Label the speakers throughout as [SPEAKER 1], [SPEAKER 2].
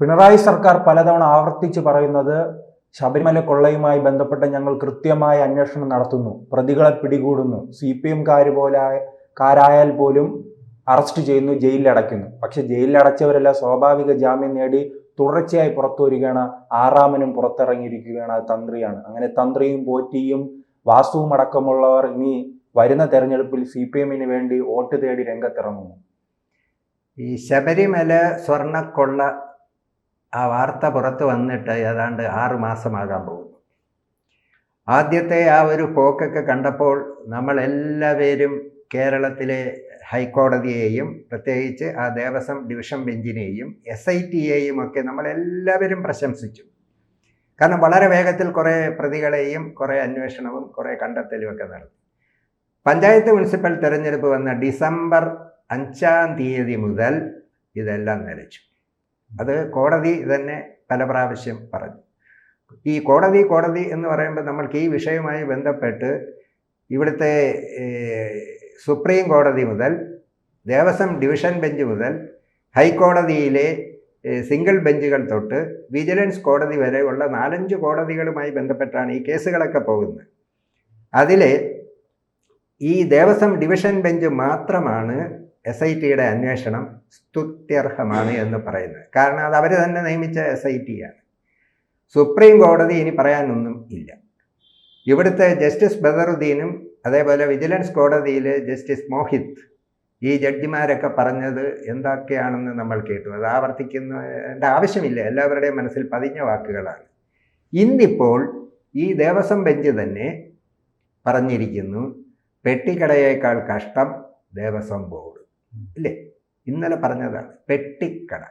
[SPEAKER 1] പിണറായി സർക്കാർ പലതവണ ആവർത്തിച്ച് പറയുന്നത് ശബരിമല കൊള്ളയുമായി ബന്ധപ്പെട്ട് ഞങ്ങൾ കൃത്യമായ അന്വേഷണം നടത്തുന്നു പ്രതികളെ പിടികൂടുന്നു സി പി എംകാർ പോലെ കാരായാൽ പോലും അറസ്റ്റ് ചെയ്യുന്നു ജയിലിൽ ജയിലിലടയ്ക്കുന്നു പക്ഷെ ജയിലിൽ ജയിലിലടച്ചവരെല്ലാം സ്വാഭാവിക ജാമ്യം നേടി തുടർച്ചയായി പുറത്തു വരികയാണ് ആറാമനും പുറത്തിറങ്ങിയിരിക്കുകയാണ് തന്ത്രിയാണ്. അങ്ങനെ തന്ത്രിയും പോറ്റിയും വാസുവും അടക്കമുള്ളവർ ഇനി വരുന്ന തെരഞ്ഞെടുപ്പിൽ സി പി എമ്മിന് വേണ്ടി വോട്ട് തേടി രംഗത്തിറങ്ങുന്നു.
[SPEAKER 2] ഈ ശബരിമല സ്വർണക്കൊള്ള ആ വാർത്ത പുറത്ത് വന്നിട്ട് ഏതാണ്ട് ആറ് മാസമാകാൻ പോകുന്നു. ആദ്യത്തെ ആ ഒരു പോക്കൊക്കെ കണ്ടപ്പോൾ നമ്മളെല്ലാവരും കേരളത്തിലെ ഹൈക്കോടതിയെയും പ്രത്യേകിച്ച് ആ ദേവസ്വം ഡിവിഷൻ ബെഞ്ചിനെയും എസ് ഐ ടിയെയും ഒക്കെ നമ്മളെല്ലാവരും പ്രശംസിച്ചു. കാരണം വളരെ വേഗത്തിൽ കുറേ പ്രതികളെയും കുറേ അന്വേഷണവും കുറേ കണ്ടെത്തലും ഒക്കെ നടത്തി. പഞ്ചായത്ത് മുനിസിപ്പൽ തെരഞ്ഞെടുപ്പ് വന്ന ഡിസംബർ അഞ്ചാം തീയതി മുതൽ ഇതെല്ലാം നിലച്ചു. അത് കോടതി തന്നെ പല പ്രാവശ്യം പറഞ്ഞു. ഈ കോടതി കോടതി എന്ന് പറയുമ്പോൾ നമ്മൾക്ക് ഈ വിഷയവുമായി ബന്ധപ്പെട്ട് ഇവിടുത്തെ സുപ്രീം കോടതി മുതൽ ദേവസ്വം ഡിവിഷൻ ബെഞ്ച് മുതൽ ഹൈക്കോടതിയിലെ സിംഗിൾ ബെഞ്ചുകൾ തൊട്ട് വിജിലൻസ് കോടതി വരെയുള്ള നാലഞ്ച് കോടതികളുമായി ബന്ധപ്പെട്ടാണ് ഈ കേസുകളൊക്കെ പോകുന്നത്. അതിലെ ഈ ദേവസ്വം ഡിവിഷൻ ബെഞ്ച് മാത്രമാണ് എസ് ഐ ടിയുടെ അന്വേഷണം സ്തുത്യർഹമാണ് എന്ന് പറയുന്നത്. കാരണം അത് അവർ തന്നെ നിയമിച്ച എസ് ഐ ടി ആണ്. സുപ്രീം കോടതി ഇനി പറയാനൊന്നും ഇല്ല. ഇവിടുത്തെ ജസ്റ്റിസ് ബദറുദ്ദീനും അതേപോലെ വിജിലൻസ് കോടതിയിലെ ജസ്റ്റിസ് മോഹിത് ഈ ജഡ്ജിമാരൊക്കെ പറഞ്ഞത് എന്തൊക്കെയാണെന്ന് നമ്മൾ കേട്ടു. അത് ആവർത്തിക്കുന്നതിന്റെ ആവശ്യമില്ല. എല്ലാവരുടെയും മനസ്സിൽ പതിഞ്ഞ വാക്കുകളാണ്. ഇന്നിപ്പോൾ ഈ ദേവസ്വം ബെഞ്ച് തന്നെ പറഞ്ഞിരിക്കുന്നു പെട്ടിക്കടയേക്കാൾ കഷ്ടം ദേവസ്വം ബോർഡ്. ഇല്ലേ? ഇന്നലെ പറഞ്ഞതാണ് പെട്ടിക്കട.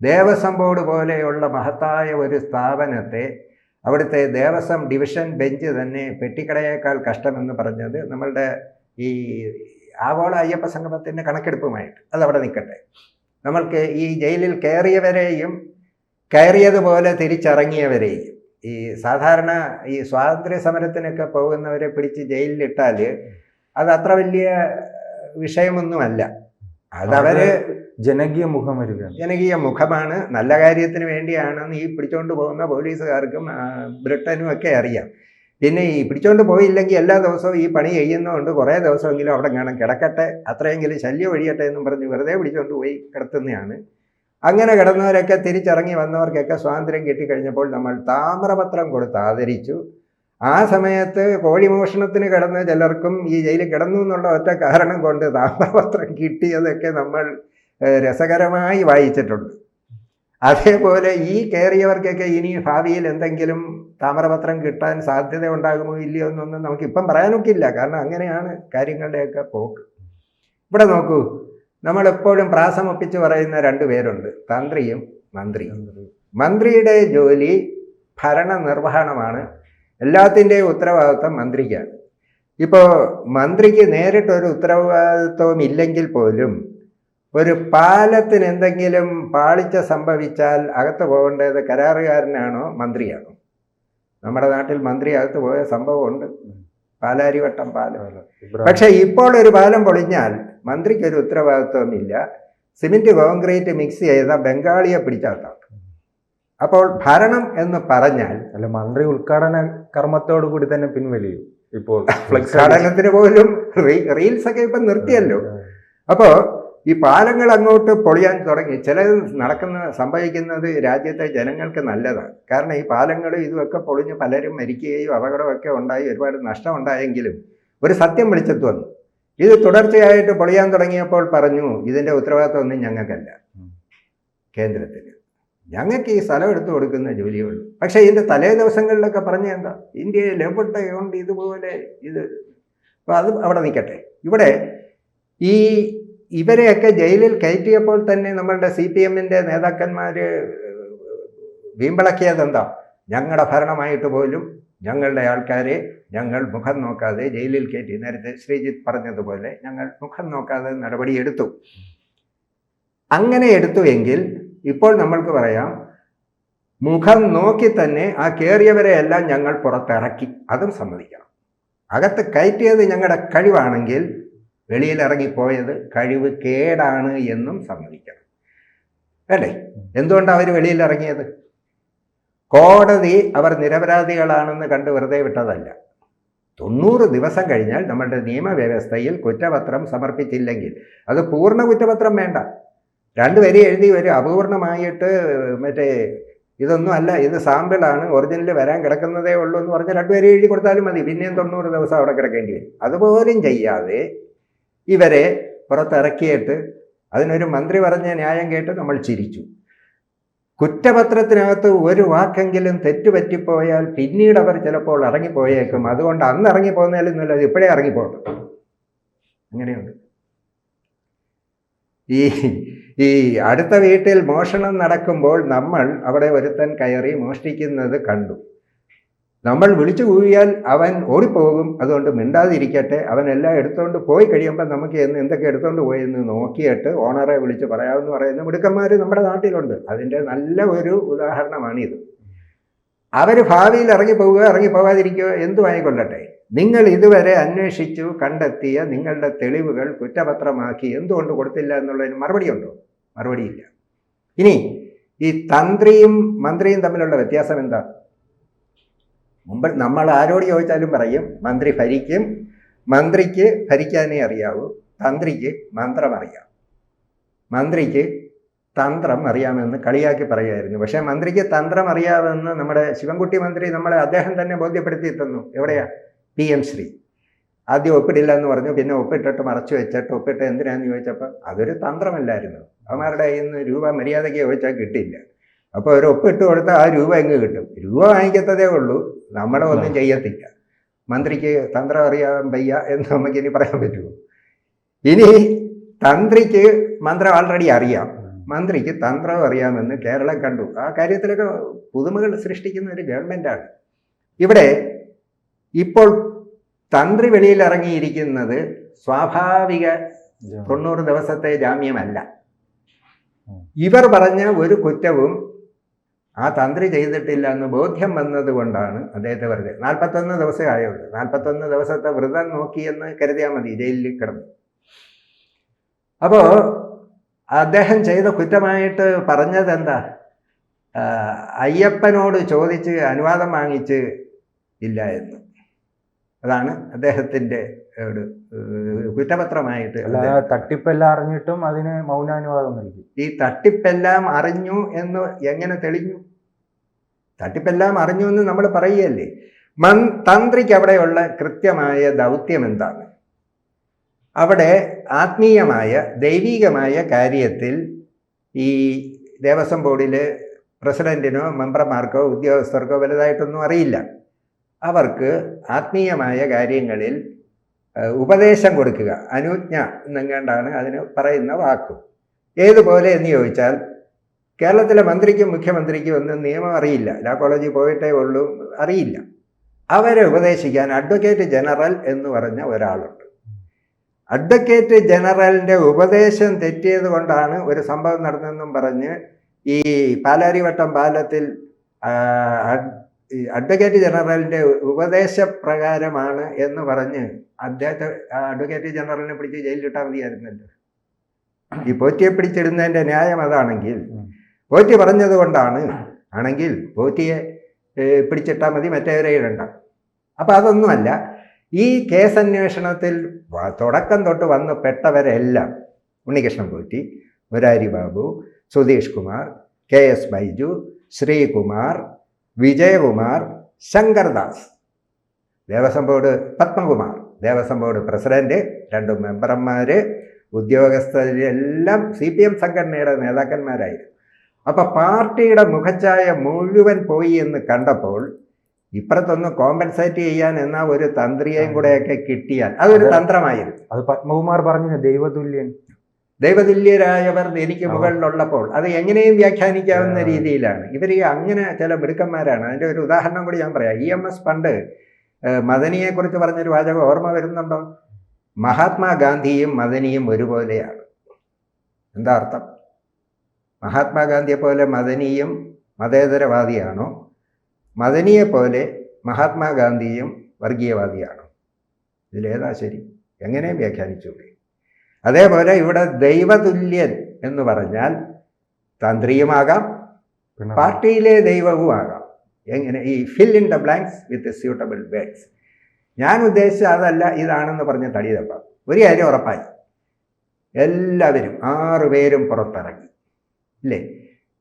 [SPEAKER 2] ദേവസ്വം ബോർഡ് പോലെയുള്ള മഹത്തായ ഒരു സ്ഥാപനത്തെ അവിടുത്തെ ദേവസ്വം ഡിവിഷൻ ബെഞ്ച് തന്നെ പെട്ടിക്കടയേക്കാൾ കഷ്ടമെന്ന് പറഞ്ഞത് നമ്മളുടെ ഈ ആഗോള അയ്യപ്പ സംഗമത്തിന്റെ കണക്കെടുപ്പുമായിട്ട്. അതവിടെ നിൽക്കട്ടെ. നമ്മൾക്ക് ഈ ജയിലിൽ കയറിയവരെയും കയറിയതുപോലെ തിരിച്ചിറങ്ങിയവരെയും ഈ സാധാരണ ഈ സ്വാതന്ത്ര്യ സമരത്തിനൊക്കെ പോകുന്നവരെ പിടിച്ച് ജയിലിലിട്ടാൽ അത് അത്ര വലിയ വിഷയമൊന്നുമല്ല. അതവര്
[SPEAKER 1] ജനകീയ മുഖം വരികയാണ്.
[SPEAKER 2] ജനകീയ മുഖമാണ്. നല്ല കാര്യത്തിന് വേണ്ടിയാണെന്ന് ഈ പിടിച്ചോണ്ട് പോകുന്ന പോലീസുകാർക്കും ബ്രിട്ടനും ഒക്കെ അറിയാം. പിന്നെ ഈ പിടിച്ചോണ്ട് പോയില്ലെങ്കിൽ എല്ലാ ദിവസവും ഈ പണി ചെയ്യുന്നതുകൊണ്ട് കുറേ ദിവസമെങ്കിലും അവിടെ കാണാൻ കിടക്കട്ടെ അത്രയെങ്കിലും ശല്യം ഒഴിയട്ടെ എന്നും പറഞ്ഞ് വെറുതെ പിടിച്ചോണ്ട് പോയി കിടത്തുന്നതാണ് അങ്ങനെ കിടന്നവരൊക്കെ തിരിച്ചിറങ്ങി വന്നവർക്കൊക്കെ സ്വാതന്ത്ര്യം കിട്ടിക്കഴിഞ്ഞപ്പോൾ നമ്മൾ താമരപത്രം കൊടുത്ത് ആദരിച്ചു. ആ സമയത്ത് കോഴി മോഷണത്തിന് കിടന്ന ചിലർക്കും ഈ ജയിലിൽ കിടന്നു എന്നുള്ള ഒറ്റ കാരണം കൊണ്ട് താമ്രപത്രം കിട്ടിയതൊക്കെ നമ്മൾ രസകരമായി വായിച്ചിട്ടുണ്ട്. അതേപോലെ ഈ കയറിയവർക്കൊക്കെ ഇനി ഭാവിയിൽ എന്തെങ്കിലും താമ്രപത്രം കിട്ടാൻ സാധ്യത ഉണ്ടാകുമോ ഇല്ലയോ എന്നൊന്നും നമുക്കിപ്പം പറയാനൊക്കില്ല. കാരണം അങ്ങനെയാണ് കാര്യങ്ങളുടെയൊക്കെ പോക്ക്. ഇവിടെ നോക്കൂ നമ്മളെപ്പോഴും പ്രാസമൊപ്പിച്ച് പറയുന്ന രണ്ട് പേരുണ്ട്. തന്ത്രിയും മന്ത്രിയും. മന്ത്രിയുടെ ജോലി ഭരണ നിർവഹണമാണ് എല്ലാത്തിന്റെയും ഉത്തരവാദിത്വം മന്ത്രിക്കാണ്. ഇപ്പോൾ മന്ത്രിക്ക് നേരിട്ടൊരു ഉത്തരവാദിത്വം ഇല്ലെങ്കിൽ പോലും ഒരു പാലത്തിന് എന്തെങ്കിലും പാളിച്ച സംഭവിച്ചാൽ അകത്ത് പോകേണ്ടത് കരാറുകാരനാണോ മന്ത്രിയാണോ? നമ്മുടെ നാട്ടിൽ മന്ത്രി അകത്ത് പോയ സംഭവമുണ്ട്. പാലാരിവട്ടം പാലം. പക്ഷേ ഇപ്പോൾ ഒരു പാലം പൊളിഞ്ഞാൽ മന്ത്രിക്കൊരു ഉത്തരവാദിത്വമില്ല സിമെന്റ് കോൺക്രീറ്റ് മിക്സ് ചെയ്ത ബംഗാളിയെ പിടിച്ചാത്താം അപ്പോൾ ഭരണം എന്ന് പറഞ്ഞാൽ
[SPEAKER 1] അല്ല മന്ത്രി ഉദ്ഘാടന കർമ്മത്തോടു കൂടി തന്നെ പിൻവലിയും. ഇപ്പോൾ
[SPEAKER 2] ഉദ്ഘാടനത്തിന് പോലും റീൽസ് ഒക്കെ ഇപ്പം നിർത്തിയല്ലോ. അപ്പോൾ ഈ പാലങ്ങൾ അങ്ങോട്ട് പൊളിയാൻ തുടങ്ങി ചിലത് നടക്കുന്ന സംഭവിക്കുന്നത് രാജ്യത്തെ ജനങ്ങൾക്ക് നല്ലതാണ്. കാരണം ഈ പാലങ്ങൾ ഇതുമൊക്കെ പൊളിഞ്ഞ് പലരും മരിക്കുകയും അപകടമൊക്കെ ഉണ്ടായി ഒരുപാട് നഷ്ടം ഉണ്ടായെങ്കിലും ഒരു സത്യം വിളിച്ചെത്തു വന്നു. ഇത് തുടർച്ചയായിട്ട് പൊളിയാൻ തുടങ്ങിയപ്പോൾ പറഞ്ഞു ഇതിന്റെ ഉത്തരവാദിത്വം ഒന്നും ഞങ്ങൾക്കല്ല. കേന്ദ്രത്തിന്. ഞങ്ങൾക്ക് ഈ സ്ഥലം എടുത്തു കൊടുക്കുന്ന ജോലിയുള്ളൂ. പക്ഷേ ഇതിന്റെ തലേ ദിവസങ്ങളിലൊക്കെ പറഞ്ഞ എന്താ? ഇന്ത്യയിൽ എവിടെയുണ്ട് ഇതുപോലെ ഇത്? അപ്പോൾ അത് അവിടെ നിൽക്കട്ടെ. ഇവിടെ ഈ ഇവരെയൊക്കെ ജയിലിൽ കയറ്റിയപ്പോൾ തന്നെ നമ്മളുടെ സി പി എമ്മിന്റെ നേതാക്കന്മാർ വീമ്പിളക്കിയത് എന്താ? ഞങ്ങളുടെ ഭരണമായിട്ട് പോലും ഞങ്ങളുടെ ആൾക്കാരെ ഞങ്ങൾ മുഖം നോക്കാതെ ജയിലിൽ കയറ്റി. നേരത്തെ ശ്രീജിത്ത് പറഞ്ഞതുപോലെ ഞങ്ങൾ മുഖം നോക്കാതെ നടപടിയെടുത്തു അങ്ങനെ എടുത്തു എങ്കിൽ ഇപ്പോൾ നമ്മൾക്ക് പറയാം മുഖം നോക്കി തന്നെ ആ കയറിയവരെ എല്ലാം ഞങ്ങൾ പുറത്തിറക്കി. അതും സമ്മതിക്കണം. അകത്ത് കയറ്റിയത് ഞങ്ങളുടെ കഴിവാണെങ്കിൽ വെളിയിൽ ഇറങ്ങിപ്പോയത് കഴിവ് കേടാണ് എന്നും സമ്മതിക്കണം. അല്ലേ? എന്തുകൊണ്ടാണ് അവർ വെളിയിൽ ഇറങ്ങിയത്? കോടതി അവർ നിരപരാധികളാണെന്ന് കണ്ട് വെറുതെ വിട്ടതല്ല. തൊണ്ണൂറ് ദിവസം കഴിഞ്ഞാൽ നമ്മളുടെ നിയമവ്യവസ്ഥയിൽ കുറ്റപത്രം സമർപ്പിച്ചില്ലെങ്കിൽ അത് പൂർണ കുറ്റപത്രം വേണ്ട. രണ്ട് വരി എഴുതി വരും. അപൂർണമായിട്ട് മറ്റേ ഇതൊന്നും അല്ല ഇത് സാമ്പിളാണ് ഒറിജിനൽ വരാൻ കിടക്കുന്നതേ ഉള്ളൂ എന്ന് പറഞ്ഞ് രണ്ട് വരി എഴുതി കൊടുത്താലും മതി. പിന്നെയും തൊണ്ണൂറ് ദിവസം അവിടെ കിടക്കേണ്ടി വരും. അതുപോലും ചെയ്യാതെ ഇവരെ പുറത്തിറക്കിയിട്ട് അതിനൊരു മന്ത്രി പറഞ്ഞ ന്യായം കേട്ട് നമ്മൾ ചിരിച്ചു. കുറ്റപത്രത്തിനകത്ത് ഒരു വാക്കെങ്കിലും തെറ്റുപറ്റിപ്പോയാൽ പിന്നീട് അവർ ചിലപ്പോൾ ഇറങ്ങിപ്പോയേക്കും. അതുകൊണ്ട് അന്ന് ഇറങ്ങിപ്പോകുന്നതിലും നല്ലത് ഇപ്പോഴേ ഇറങ്ങിപ്പോട്ടെ അങ്ങനെയുണ്ട്. ഈ ഈ അടുത്ത വീട്ടിൽ മോഷണം നടക്കുമ്പോൾ നമ്മൾ അവിടെ ഒരുത്തൻ കയറി മോഷ്ടിക്കുന്നത് കണ്ടു. നമ്മൾ വിളിച്ചു കൂവിയാൽ അവൻ ഓടിപ്പോകും. അതുകൊണ്ട് മിണ്ടാതിരിക്കട്ടെ. അവൻ എല്ലാം എടുത്തുകൊണ്ട് പോയി കഴിയുമ്പോൾ നമുക്ക് എന്ന് എന്തൊക്കെ എടുത്തുകൊണ്ട് പോയെന്ന് നോക്കിയിട്ട് ഓണറെ വിളിച്ച് പറയാമെന്ന് പറയുന്ന മിടുക്കന്മാർ നമ്മുടെ നാട്ടിലുണ്ട്. അതിന്റെ നല്ല ഒരു ഉദാഹരണമാണിത്. അവർ ഭാവിയിൽ ഇറങ്ങിപ്പോവുക ഇറങ്ങിപ്പോകാതിരിക്കുക എന്തുമായിക്കൊള്ളട്ടെ നിങ്ങൾ ഇതുവരെ അന്വേഷിച്ചു കണ്ടെത്തിയ നിങ്ങളുടെ തെളിവുകൾ കുറ്റപത്രമാക്കി എന്തുകൊണ്ട് കൊടുത്തില്ല എന്നുള്ളതിന് മറുപടിയുണ്ടോ മറുപടിയില്ല ഇനി ഈ തന്ത്രിയും മന്ത്രിയും തമ്മിലുള്ള വ്യത്യാസം എന്താ? മുമ്പ് നമ്മൾ ആരോട് ചോദിച്ചാലും പറയും മന്ത്രി ഭരിക്കും മന്ത്രിക്ക് ഭരിക്കാനേ അറിയാവൂ തന്ത്രിക്ക് മന്ത്രം അറിയാം. മന്ത്രിക്ക് തന്ത്രം അറിയാമെന്ന് കളിയാക്കി പറയുമായിരുന്നു പക്ഷേ മന്ത്രിക്ക് തന്ത്രം അറിയാമെന്ന് നമ്മുടെ ശിവൻകുട്ടി മന്ത്രി നമ്മളെ അദ്ദേഹം തന്നെ ബോധ്യപ്പെടുത്തി തന്നു എവിടെയാ? P M Shri. ആദ്യം ഒപ്പിടില്ല എന്ന് പറഞ്ഞു പിന്നെ ഒപ്പിട്ടിട്ട് മറച്ചു വെച്ചിട്ട് ഒപ്പിട്ട് എന്തിനാന്ന് ചോദിച്ചപ്പോൾ അതൊരു തന്ത്രമല്ലായിരുന്നു. അവന്മാരുടെ കയ്യിൽ നിന്ന് രൂപ മര്യാദയ്ക്ക് ചോദിച്ചാൽ കിട്ടില്ല അപ്പോൾ ഒരു ഒപ്പിട്ട് കൊടുത്താൽ ആ രൂപ എങ്ങ് കിട്ടും? രൂപ വാങ്ങിക്കത്തതേ ഉള്ളൂ. നമ്മളെ ഒന്നും ചെയ്യത്തില്ല. മന്ത്രിക്ക് തന്ത്രം അറിയാൻ വയ്യ എന്ന് നമുക്ക് ഇനി പറയാൻ പറ്റുമോ? ഇനി തന്ത്രിക്ക് മന്ത്രം ആൾറെഡി അറിയാം. മന്ത്രിക്ക് തന്ത്രം അറിയാമെന്ന് കേരളം കണ്ടു. ആ കാര്യത്തിലൊക്കെ പുതുമകൾ സൃഷ്ടിക്കുന്ന ഒരു ഗവൺമെന്റാണ് ഇവിടെ ഇപ്പോൾ തന്ത്രി വെളിയിൽ ഇറങ്ങിയിരിക്കുന്നത് സ്വാഭാവിക തൊണ്ണൂറ് ദിവസത്തെ ജാമ്യമല്ല. ഇവർ പറഞ്ഞ ഒരു കുറ്റവും ആ തന്ത്രി ചെയ്തിട്ടില്ല എന്ന് ബോധ്യം വന്നതുകൊണ്ടാണ് അദ്ദേഹത്തെ വെറുതെ. നാൽപ്പത്തൊന്ന് ദിവസമേ ആയുള്ളൂ. നാൽപ്പത്തൊന്ന് ദിവസത്തെ വ്രതം നോക്കിയെന്ന് കരുതിയാൽ മതി ജയിലിൽ കിടന്നു. അപ്പോൾ അദ്ദേഹം ചെയ്ത കുറ്റമായിട്ട് പറഞ്ഞത് എന്താ? അയ്യപ്പനോട് ചോദിച്ച് അനുവാദം വാങ്ങിച്ച് ഇല്ല എന്ന്. അതാണ് അദ്ദേഹത്തിന്റെ ഒരു കുറ്റപത്രമായിട്ട്
[SPEAKER 1] തട്ടിപ്പെല്ലാം അറിഞ്ഞിട്ടും അതിന് മൗനാനുവാദം നൽകി.
[SPEAKER 2] ഈ തട്ടിപ്പെല്ലാം അറിഞ്ഞു എന്ന് എങ്ങനെ തെളിഞ്ഞു? തട്ടിപ്പെല്ലാം അറിഞ്ഞു എന്ന് നമ്മൾ പറയുകയല്ലേ? മൻ തന്ത്രിക്ക് അവിടെയുള്ള കൃത്യമായ ദൗത്യം എന്താണ്? അവിടെ ആത്മീയമായ ദൈവീകമായ കാര്യത്തിൽ ഈ ദേവസ്വം ബോർഡിലെ പ്രസിഡന്റിനോ മെമ്പർമാർക്കോ ഉദ്യോഗസ്ഥർക്കോ വലുതായിട്ടൊന്നും അറിയില്ല. അവർക്ക് ആത്മീയമായ കാര്യങ്ങളിൽ ഉപദേശം കൊടുക്കുക. അനുജ്ഞ എന്നെങ്ങാണ്ടാണ് അതിന് പറയുന്ന വാക്ക്. ഏതുപോലെ എന്ന് ചോദിച്ചാൽ കേരളത്തിലെ മന്ത്രിക്കും മുഖ്യമന്ത്രിക്കും ഒന്നും നിയമം അറിയില്ല. ലാ കോളേജിൽ പോയിട്ടേ ഉള്ളൂ അറിയില്ല. അവരെ ഉപദേശിക്കാൻ അഡ്വക്കേറ്റ് ജനറൽ എന്ന് പറഞ്ഞ ഒരാളുണ്ട്. അഡ്വക്കേറ്റ് ജനറലിന്റെ ഉപദേശം തെറ്റിയത് കൊണ്ടാണ് ഒരു സംഭവം നടന്നതെന്നും പറഞ്ഞ് ഈ പാലാരിവട്ടം പാലത്തിൽ ഈ അഡ്വക്കേറ്റ് ജനറലിന്റെ ഉപദേശപ്രകാരമാണ് എന്ന് പറഞ്ഞ് അദ്ദേഹത്തെ അഡ്വക്കേറ്റ് ജനറലിനെ പിടിച്ച് ജയിലിലിട്ടാൽ മതിയായിരുന്നല്ലോ. ഈ പോറ്റിയെ പിടിച്ചിടുന്നതിന്റെ ന്യായം അതാണെങ്കിൽ പോറ്റി പറഞ്ഞത് കൊണ്ടാണ് ആണെങ്കിൽ പോറ്റിയെ പിടിച്ചിട്ടാൽ മതി മറ്റേവരെ ഇടണ്ട. അപ്പോൾ അതൊന്നുമല്ല. ഈ കേസന്വേഷണത്തിൽ തുടക്കം തൊട്ട് വന്ന് പെട്ടവരെല്ലാം Unnikrishnan Potti Murari Babu Sudheesh Kumar K S Baiju Sreekumar Vijayakumar Sankardas. Devaswom board Padmakumar. Devaswom board president രണ്ട് മെമ്പർമാർ ഉദ്യോഗസ്ഥരെല്ലാം സി പി എം സംഘടനയുടെ നേതാക്കന്മാരായിരുന്നു. അപ്പോൾ പാർട്ടിയുടെ മുഖച്ഛായ മുഴുവൻ പോയി എന്ന് കണ്ടപ്പോൾ ഇപ്പുറത്തൊന്ന് കോമ്പൻസേറ്റ് ചെയ്യാൻ എന്ന ഒരു തന്ത്രിയെയും കൂടെയൊക്കെ കിട്ടിയാൽ അതൊരു തന്ത്രമായിരുന്നു.
[SPEAKER 1] അത് പത്മകുമാർ പറഞ്ഞു ദൈവതുല്യൻ.
[SPEAKER 2] ദൈവതുല്യരായവർ എനിക്ക് മുകളിലുള്ളപ്പോൾ അത് എങ്ങനെയും വ്യാഖ്യാനിക്കാവുന്ന രീതിയിലാണ്. ഇവർ അങ്ങനെ ചില മിടുക്കന്മാരാണ്. അതിന്റെ ഒരു ഉദാഹരണം കൂടി ഞാൻ പറയാം. ഇ എം എസ് പണ്ട് മദനിയെക്കുറിച്ച് പറഞ്ഞൊരു വാചകം ഓർമ്മ വരുന്നുണ്ടോ? മഹാത്മാഗാന്ധിയും മദനിയും ഒരുപോലെയാണ്. എന്താ അർത്ഥം? മഹാത്മാഗാന്ധിയെ പോലെ മദനിയും മതേതരവാദിയാണോ? മദനിയെ പോലെ മഹാത്മാഗാന്ധിയും വർഗീയവാദിയാണോ? ഇതിലേതാ ശരി? എങ്ങനെ വ്യാഖ്യാനിച്ചൂടെ. അതേപോലെ ഇവിടെ ദൈവതുല്യൻ എന്ന് പറഞ്ഞാൽ തന്ത്രിയുമാകാം പാർട്ടിയിലെ ദൈവവുമാകാം. എങ്ങനെ? ഈ fill in the blanks with suitable words ഞാൻ ഉദ്ദേശിച്ച അതല്ല ഇതാണെന്ന് പറഞ്ഞ തടി തപ്പാം ഒരു കാര്യം ഉറപ്പായി. എല്ലാവരും ആറു പേരും പുറത്തിറങ്ങി. ഇല്ലേ?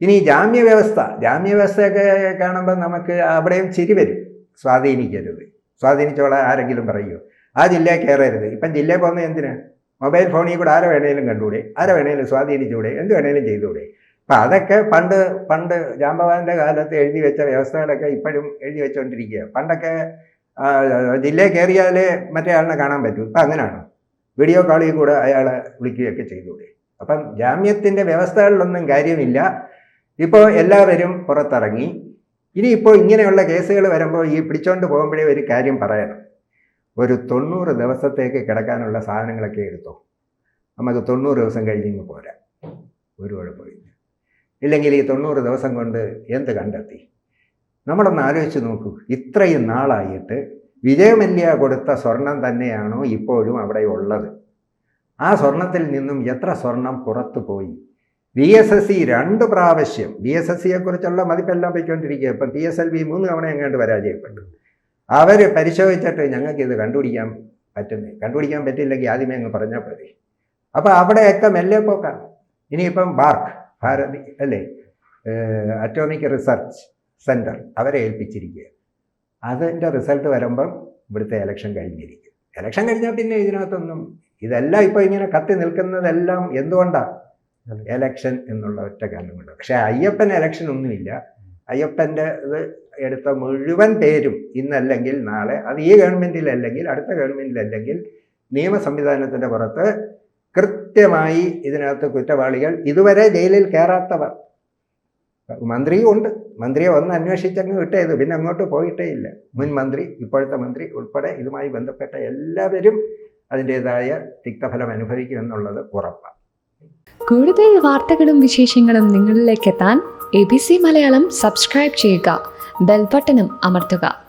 [SPEAKER 2] ഇനി ജാമ്യ വ്യവസ്ഥ ജാമ്യ വ്യവസ്ഥയൊക്കെ കാണുമ്പോൾ നമുക്ക് അവിടെയും ചിരി വരും. സ്വാധീനിക്കരുത്. സ്വാധീനിച്ചോളെ ആരെങ്കിലും പറയുമോ ആ ജില്ലയിൽ കയറരുത്. ഇപ്പം ജില്ലയിൽ പോകുന്നത് എന്തിനാ? മൊബൈൽ ഫോണിൽ കൂടെ ആരെ വേണേലും കണ്ടുകൂടെ ആരെ വേണേലും സ്വാധീനിച്ചുകൂടെ എന്ത് വേണേലും ചെയ്തുകൂടെ അപ്പം അതൊക്കെ പണ്ട് പണ്ട് ജാമ്പവാന്റെ കാലത്ത് എഴുതി വെച്ച വ്യവസ്ഥകളൊക്കെ ഇപ്പോഴും എഴുതി വെച്ചുകൊണ്ടിരിക്കുക പണ്ടൊക്കെ ജില്ലയിൽ കയറിയാലേ മറ്റേ ആളിനെ കാണാൻ പറ്റൂ. ഇപ്പം അങ്ങനെയാണ് വീഡിയോ കോളിൽ കൂടെ അയാളെ വിളിക്കുകയൊക്കെ ചെയ്തുകൂടെ അപ്പം ജാമ്യത്തിന്റെ വ്യവസ്ഥകളിലൊന്നും കാര്യമില്ല. ഇപ്പോൾ എല്ലാവരും പുറത്തിറങ്ങി. ഇനിയിപ്പോൾ ഇങ്ങനെയുള്ള കേസുകൾ വരുമ്പോൾ ഈ പിടിച്ചോണ്ട് പോകുമ്പോഴേ ഒരു കാര്യം പറയണം. ഒരു തൊണ്ണൂറ് ദിവസത്തേക്ക് കിടക്കാനുള്ള സാധനങ്ങളൊക്കെ എടുത്തോ. നമുക്ക് തൊണ്ണൂറ് ദിവസം കഴിഞ്ഞിങ്ങ് പോരാ. ഒരു കുഴപ്പമില്ല. ഇല്ലെങ്കിൽ ഈ തൊണ്ണൂറ് ദിവസം കൊണ്ട് എന്ത് കണ്ടെത്തി? നമ്മളൊന്ന് ആലോചിച്ച് നോക്കൂ. ഇത്രയും നാളായിട്ട് വിജയമല്യ കൊടുത്ത സ്വർണം തന്നെയാണോ ഇപ്പോഴും അവിടെ ഉള്ളത്? ആ സ്വർണത്തിൽ നിന്നും എത്ര സ്വർണം പുറത്തു പോയി? ബി എസ് എസ് സി രണ്ട് പ്രാവശ്യം. ബി എസ് എസ് സിയെക്കുറിച്ചുള്ള മതിപ്പെല്ലാം പോയിക്കൊണ്ടിരിക്കുക ഇപ്പം പി എസ് എൽ വി മൂന്ന് തവണ എങ്ങാണ്ട് പരാജയപ്പെട്ടു. അവർ പരിശോധിച്ചിട്ട് ഞങ്ങൾക്ക് ഇത് കണ്ടുപിടിക്കാൻ പറ്റുന്നത് കണ്ടുപിടിക്കാൻ പറ്റില്ലെങ്കിൽ ആദ്യമേ അങ്ങ് പറഞ്ഞാൽ പോരെ. അപ്പോൾ അവിടെയൊക്കെ മെല്ലെ പോക്കാണ് ഇനിയിപ്പം ബാർക്ക് ഭാരതി അല്ലേ? അറ്റോമിക് റിസർച്ച് സെന്റർ അവരെ ഏൽപ്പിച്ചിരിക്കുക അതിന്റെ റിസൾട്ട് വരുമ്പം ഇവിടുത്തെ ഇലക്ഷൻ കഴിഞ്ഞിരിക്കും. ഇലക്ഷൻ കഴിഞ്ഞാൽ പിന്നെ ഇതിനകത്തൊന്നും ഇതെല്ലാം ഇപ്പോൾ ഇങ്ങനെ കത്തി നിൽക്കുന്നതെല്ലാം എന്തുകൊണ്ടാണ് എലക്ഷൻ എന്നുള്ള ഒറ്റ കാരണം കൊണ്ട്. പക്ഷേ അയ്യപ്പൻ എലക്ഷൻ ഒന്നുമില്ല. അയ്യപ്പന്റെ ഇത് എടുത്ത മുഴുവൻ പേരും ഇന്നല്ലെങ്കിൽ നാളെ അത് ഈ ഗവൺമെന്റിലല്ലെങ്കിൽ അടുത്ത ഗവൺമെന്റിലല്ലെങ്കിൽ നിയമ സംവിധാനത്തിന്റെ പുറത്ത് കൃത്യമായി ഇതിനകത്ത് കുറ്റവാളികൾ ഇതുവരെ ജയിലിൽ കയറാത്തവർ. മന്ത്രിയും ഉണ്ട്. മന്ത്രിയെ ഒന്ന് അന്വേഷിച്ചങ്ങ് വിട്ടേത് പിന്നെ അങ്ങോട്ട് പോയിട്ടേ ഇല്ല. മുൻ മന്ത്രി ഇപ്പോഴത്തെ മന്ത്രി ഉൾപ്പെടെ ഇതുമായി ബന്ധപ്പെട്ട എല്ലാവരും അതിന്റെതായ തിക്തഫലം അനുഭവിക്കും എന്നുള്ളത് ഉറപ്പാണ്.
[SPEAKER 3] കൂടുതൽ വാർത്തകളും വിശേഷങ്ങളും നിങ്ങളിലേക്ക് എത്താൻ A B C Malayalam subscribe ചെയ്യുക. ബെൽബട്ടനും അമർത്തുക.